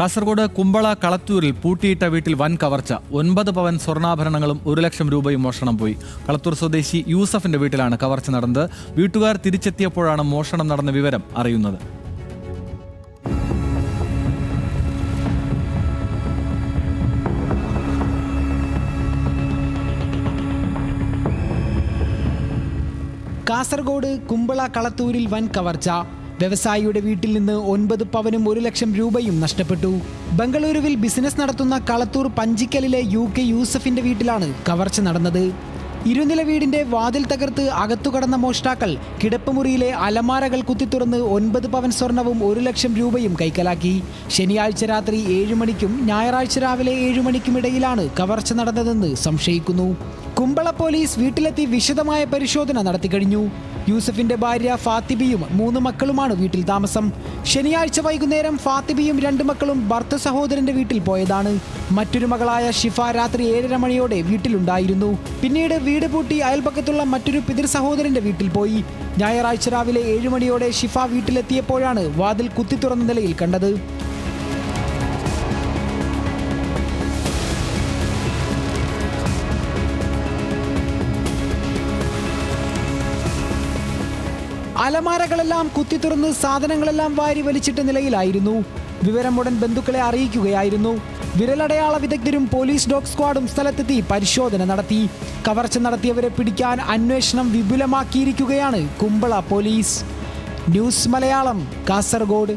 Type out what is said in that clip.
കാസർഗോഡ് കുമ്പള കളത്തൂരിൽ പൂട്ടിയിട്ട വീട്ടിൽ വൻ കവർച്ച. ഒൻപത് പവൻ സ്വർണാഭരണങ്ങളും ഒരു ലക്ഷം രൂപയും മോഷണം പോയി. കളത്തൂർ സ്വദേശി യൂസഫിന്റെ വീട്ടിലാണ് കവർച്ച നടന്നത്. വീട്ടുകാർ തിരിച്ചെത്തിയപ്പോഴാണ് മോഷണം നടന്ന വിവരം അറിയുന്നത്. കാസർഗോഡ് കുമ്പള കളത്തൂരിൽ വൻ കവർച്ച. വ്യവസായിയുടെ വീട്ടിൽ നിന്ന് ഒൻപത് പവനും ഒരു ലക്ഷം രൂപയും നഷ്ടപ്പെട്ടു. ബംഗളൂരുവിൽ ബിസിനസ് നടത്തുന്ന കളത്തൂർ പഞ്ചിക്കലിലെ യു കെ യൂസഫിന്റെ വീട്ടിലാണ് കവർച്ച നടന്നത്. ഇരുനില വീടിന്റെ വാതിൽ തകർത്ത് അകത്തുകടന്ന മോഷ്ടാക്കൾ കിടപ്പുമുറിയിലെ അലമാരകൾ കുത്തിത്തുറന്ന് ഒൻപത് പവൻ സ്വർണവും ഒരു ലക്ഷം രൂപയും കൈക്കലാക്കി. ശനിയാഴ്ച രാത്രി ഏഴു മണിക്കും ഞായറാഴ്ച രാവിലെ ഏഴു മണിക്കും ഇടയിലാണ് കവർച്ച നടന്നതെന്ന് സംശയിക്കുന്നു. കുമ്പള പോലീസ് വീട്ടിലെത്തി വിശദമായ പരിശോധന നടത്തി കഴിഞ്ഞു. യൂസഫിന്റെ ഭാര്യ ഫാത്തിബിയും മൂന്ന് മക്കളുമാണ് വീട്ടിൽ താമസം. ശനിയാഴ്ച വൈകുന്നേരം ഫാത്തിബിയും രണ്ട് മക്കളും ഭർത്ത സഹോദരന്റെ വീട്ടിൽ പോയതാണ്. മറ്റൊരു മകളായ ഷിഫ രാത്രി ഏഴര മണിയോടെ വീട്ടിലുണ്ടായിരുന്നു. പിന്നീട് വീട് പൂട്ടി അയൽപക്കത്തുള്ള മറ്റൊരു പിതൃ സഹോദരന്റെ വീട്ടിൽ പോയി. ഞായറാഴ്ച രാവിലെ ഏഴു മണിയോടെ ഷിഫ വീട്ടിലെത്തിയപ്പോഴാണ് വാതിൽ കുത്തി തുറന്ന നിലയിൽ കണ്ടത്. അലമാരകളെല്ലാം കുത്തിത്തുറന്ന് സാധനങ്ങളെല്ലാം വാരി വലിച്ചിട്ട നിലയിലായിരുന്നു. വിവരം ഉടൻ ബന്ധുക്കളെ അറിയിക്കുകയായിരുന്നു. വിരലടയാള വിദഗ്ധരും പോലീസ് ഡോഗ് സ്ക്വാഡും സ്ഥലത്തെത്തി പരിശോധന നടത്തി. കവർച്ച നടത്തിയവരെ പിടിക്കാൻ അന്വേഷണം വിപുലമാക്കിയിരിക്കുകയാണ് കുമ്പള പോലീസ്. ന്യൂസ് മലയാളം കാസർഗോഡ്.